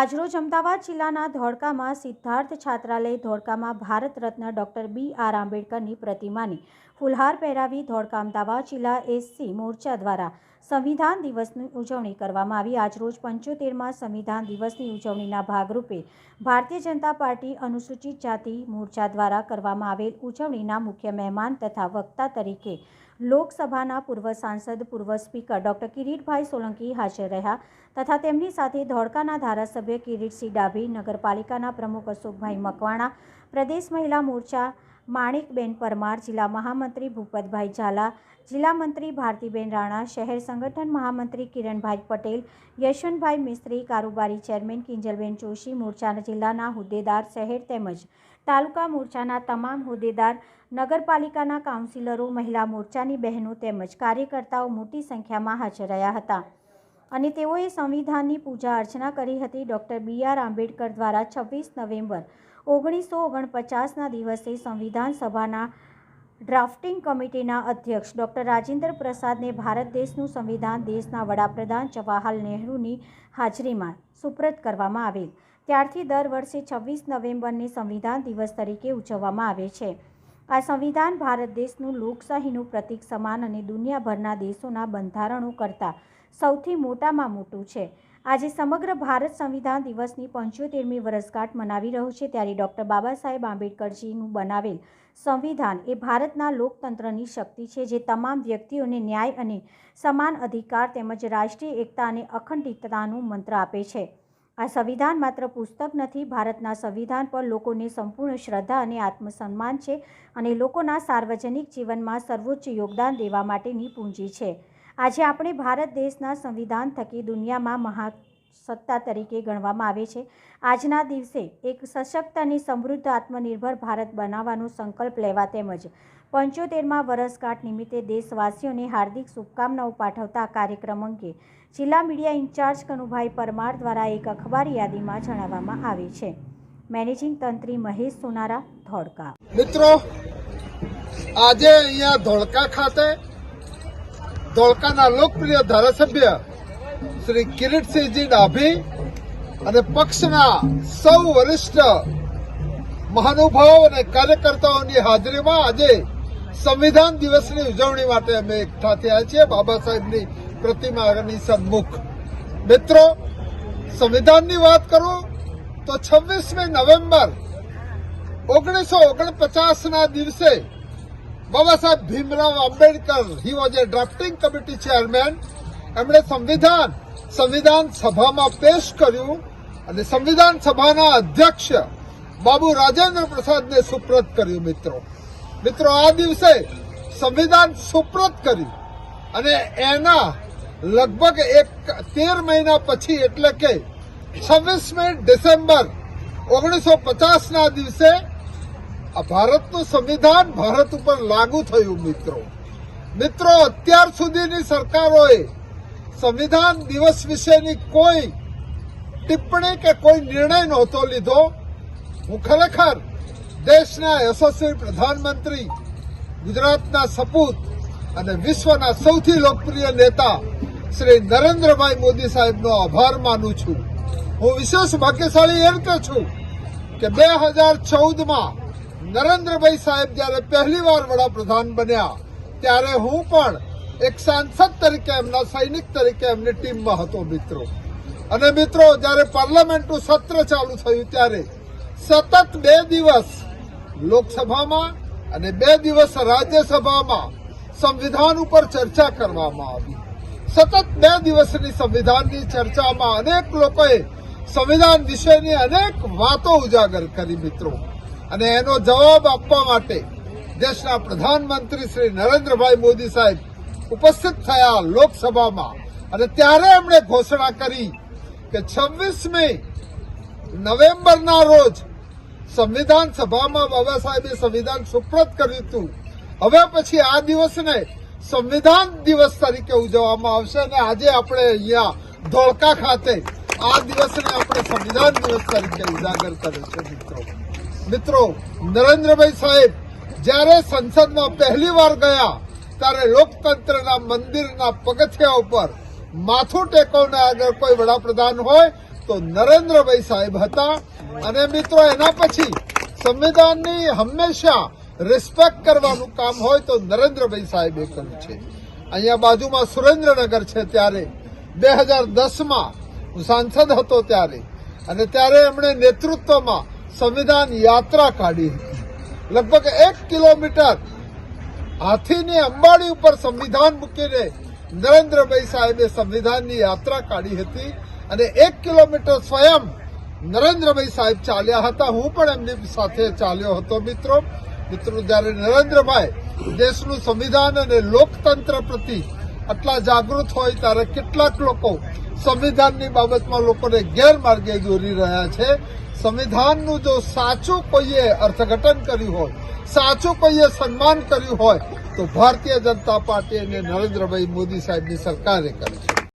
આજરોજ અમદાવાદ જિલ્લાના ધોળકામાં સિદ્ધાર્થ છાત્રાલય ધોળકામાં Bharat Ratna doctor B R આંબેડકરની પ્રતિમાની ફુલહાર પહેરાવી ધોળકા અમદાવાદ જિલ્લા એસસી મોરચા દ્વારા સંવિધાન દિવસની ઉજવણી કરવામાં આવી. આજરોજ પંચોતેરમાં સંવિધાન દિવસની ઉજવણીના ભાગરૂપે ભારતીય જનતા પાર્ટી અનુસૂચિત જાતિ મોરચા દ્વારા કરવામાં આવેલ ઉજવણીના મુખ્ય મહેમાન તથા વક્તા તરીકે લોકસભાના પૂર્વ સાંસદ, પૂર્વ સ્પીકર ડૉક્ટર કિરીટભાઈ સોલંકી હાજર રહ્યા તથા તેમની સાથે ધોળકાના ધારાસભ્ય કિરીટસિંહ ડાભી, નગરપાલિકાના પ્રમુખ અશોકભાઈ મકવાણા, પ્રદેશ મહિલા મોરચા માણિકબેન પરમાર, જિલ્લા મહામંત્રી ભૂપતભાઈ ઝાલા, જિલ્લા મંત્રી ભારતીબેન રાણા, શહેર સંગઠન મહામંત્રી કિરણભાઈ પટેલ, યશવંતભાઈ મિસ્ત્રી, કારોબારી ચેરમેન કિંજલબેન જોશી, મોરચાના જિલ્લાના હોદ્દેદાર શહેર તેમજ તાલુકા મોરચાના તમામ હોદ્દેદાર, નગરપાલિકાના કાઉન્સિલરો, મહિલા મોરચાની બહેનો તેમજ કાર્યકર્તાઓ મોટી સંખ્યામાં હાજર રહ્યા હતા અને તેઓએ સંવિધાનની પૂજા અર્ચના કરી હતી. ડૉક્ટર બી આર આંબેડકર દ્વારા છવ્વીસ નવેમ્બર ઓગણીસો ઓગણપચાસના દિવસે સંવિધાન સભાના ડ્રાફ્ટિંગ કમિટીના અધ્યક્ષ ડૉક્ટર રાજેન્દ્ર પ્રસાદને ભારત દેશનું સંવિધાન દેશના વડાપ્રધાન જવાહરલાલ નહેરુની હાજરીમાં સુપ્રત કરવામાં આવેલ. ત્યારથી દર વર્ષે છવ્વીસ નવેમ્બરને સંવિધાન દિવસ તરીકે ઉજવવામાં આવે છે. આ સંવિધાન ભારત દેશનું લોકશાહીનું પ્રતીક સમાન અને દુનિયાભરના દેશોના બંધારણો કરતાં સૌથી મોટામાં મોટું છે. આજે સમગ્ર ભારત સંવિધાન દિવસની પંચોતેરમી વર્ષગાંઠ મનાવી રહ્યું છે ત્યારે ડૉક્ટર બાબા સાહેબ આંબેડકરજીનું બનાવેલ સંવિધાન એ ભારતના લોકતંત્રની શક્તિ છે જે તમામ વ્યક્તિઓને ન્યાય અને સમાન અધિકાર તેમજ રાષ્ટ્રીય એકતા અને અખંડિતતાનું મંત્ર આપે છે. આ સંવિધાન માત્ર પુસ્તક નથી, ભારતના સંવિધાન પર લોકોને સંપૂર્ણ શ્રદ્ધા અને આત્મસન્માન છે અને લોકોના સાર્વજનિક જીવનમાં સર્વોચ્ચ યોગદાન દેવા માટેની પૂંજી છે. આજે આપણે ભારત દેશના સંવિધાન થકી દુનિયામાં મહાસત્તા તરીકે ગણવામાં આવે છે. આજના દિવસે એક સશક્ત અને સમૃદ્ધ આત્મનિર્ભર ભારત બનાવવાનો સંકલ્પ લેવા તેમજ પંચોતેરમાં વરસગાંઠ નિમિત્તે દેશવાસીઓને હાર્દિક શુભકામનાઓ પાઠવતા કાર્યક્રમ અંગે જિલ્લા મીડિયા ઇન્ચાર્જ કનુભાઈ પરમાર દ્વારા એક અખબાર યાદીમાં જણાવવામાં આવે છે. મેનેજિંગ તંત્રી મહેશ સોનારા, ધોળકા. મિત્રો, આજે અહીંયા ધોળકા ખાતે ધોળકાના લોકપ્રિય ધારાસભ્ય શ્રી કિરીટસિંહજી ડાભી અને પક્ષના સૌ વરિષ્ઠ મહાનુભાવો અને કાર્યકર્તાઓની હાજરીમાં આજે સંવિધાન દિવસની ઉજવણી માટે અમે એકઠા થયા છીએ. બાબા સાહેબની પ્રતિમાની સન્મુખ. મિત્રો, સંવિધાનની વાત કરું તો છવ્વીસમી નવેમ્બર ઓગણીસો ઓગણપચાસના દિવસે Baba Saheb Bhimrao Ambedkar he was a drafting committee chairman એમણે સંવિધાન સંવિધાન સભામાં પેશ કર્યું અને સંવિધાન સભાના અધ્યક્ષ બાબુ રાજેન્દ્ર પ્રસાદને સુપ્રત કર્યું, મિત્રો. મિત્રો, આ દિવસે સંવિધાન સુપ્રત કર્યું અને એના લગભગ એક તેર મહિના પછી, એટલે કે છવ્વીસમી ડિસેમ્બર ઓગણીસો પચાસના દિવસે ભારતનું સંવિધાન ભારત ઉપર લાગુ થયું, મિત્રો. મિત્રો, અત્યાર સુધીની સરકારોએ સંવિધાન દિવસ વિશેની કોઈ ટિપ્પણી કે કોઈ નિર્ણય નહોતો લીધો. હું ખરેખર દેશના યશસ્વી પ્રધાનમંત્રી, ગુજરાતના સપૂત અને વિશ્વના સૌથી લોકપ્રિય નેતા શ્રી નરેન્દ્રભાઈ મોદી સાહેબનો આભાર માનું છું. હું વિશેષ ભાગ્યશાળી એમ છું કે બે હજાર ચૌદમાં નરેન્દ્રભાઈ સાહેબ જ્યારે પહેલી વાર વડાપ્રધાન બન્યા, ત્યારે હું પણ એક સાંસદ તરીકે એમના સૈનિક તરીકે એમની ટીમમાં હતો મિત્રો. અને મિત્રો, જ્યારે પાર્લામેન્ટનું સત્ર ચાલુ થયું ત્યારે સતત બે દિવસ લોકસભામાં અને બે દિવસ રાજ્યસભામાં સંવિધાન ઉપર ચર્ચા કરવામાં આવી. સતત બે દિવસની સંવિધાનની ચર્ચામાં અનેક લોકોએ સંવિધાન વિશેની અનેક વાતો ઉજાગર કરી મિત્રો. અને એનો જવાબ આપવા માટે દેશના પ્રધાનમંત્રી શ્રી નરેન્દ્રભાઈ મોદી સાહેબ ઉપસ્થિત થયા લોકસભામાં. અને ત્યારે એમણે ઘોષણા કરી કે છવ્વીસમી નવેમ્બરના રોજ સંવિધાન સભામાં બાબા સાહેબે સંવિધાન સુપ્રત કર્યું હતું. હવે પછી આ દિવસને સંવિધાન દિવસ તરીકે ઉજવવામાં આવશે અને આજે આપણે અહીંયા ધોળકા ખાતે આ દિવસને આપણે સંવિધાન દિવસ તરીકે ઉજાગર કરે છે, મિત્રો. મિત્રો, નરેન્દ્રભાઈ સાહેબ, જ્યારે સંસદમાં પહેલી વાર ગયા, ત્યારે લોકતંત્રના મંદિરના પગથિયા ઉપર માથું ટેકવને આગળ કોઈ વડાપ્રધાન હોય તો નરેન્દ્રભાઈ સાહેબ હતા. અને મિત્રો, એના પછી સંવિધાનની હંમેશા રિસ્પેક્ટ કરવાનું કામ હોય તો નરેન્દ્રભાઈ સાહેબે કર્યું છે. અહીંયા બાજુમાં સુરેન્દ્રનગર છે ત્યારે. બે હજાર દસમાં હું સાંસદ હતો ત્યારે. અને ત્યારે એમણે નેતૃત્વમાં સંવિધાન યાત્રા કાઢી હતી. લગભગ એક કિલોમીટર હાથીની અંબાડી ઉપર સંવિધાન મૂકીને નરેન્દ્રભાઈ સાહેબે સંવિધાનની યાત્રા કાઢી હતી. અને એક કિલોમીટર સ્વયં નરેન્દ્રભાઈ સાહેબ ચાલ્યા હતા. હું પણ એમની સાથે ચાલ્યો હતો, મિત્રો. મિત્રો, જ્યારે નરેન્દ્રભાઈ દેશનું સંવિધાન અને લોકતંત્ર પ્રતિ આટલા જાગૃત હોય, ત્યારે કેટલાક લોકો સંવિધાનની બાબતમાં લોકોને ગેરમાર્ગે દોરી રહ્યા છે. સંવિધાનનું જો સાચું કોઈએ અર્થઘટન કર્યું હોય, સાચું કોઈએ સન્માન કર્યું હોય, તો ભારતીય જનતા પાર્ટી અને નરેન્દ્રભાઈ મોદી સાહેબની સરકારે કરી છે.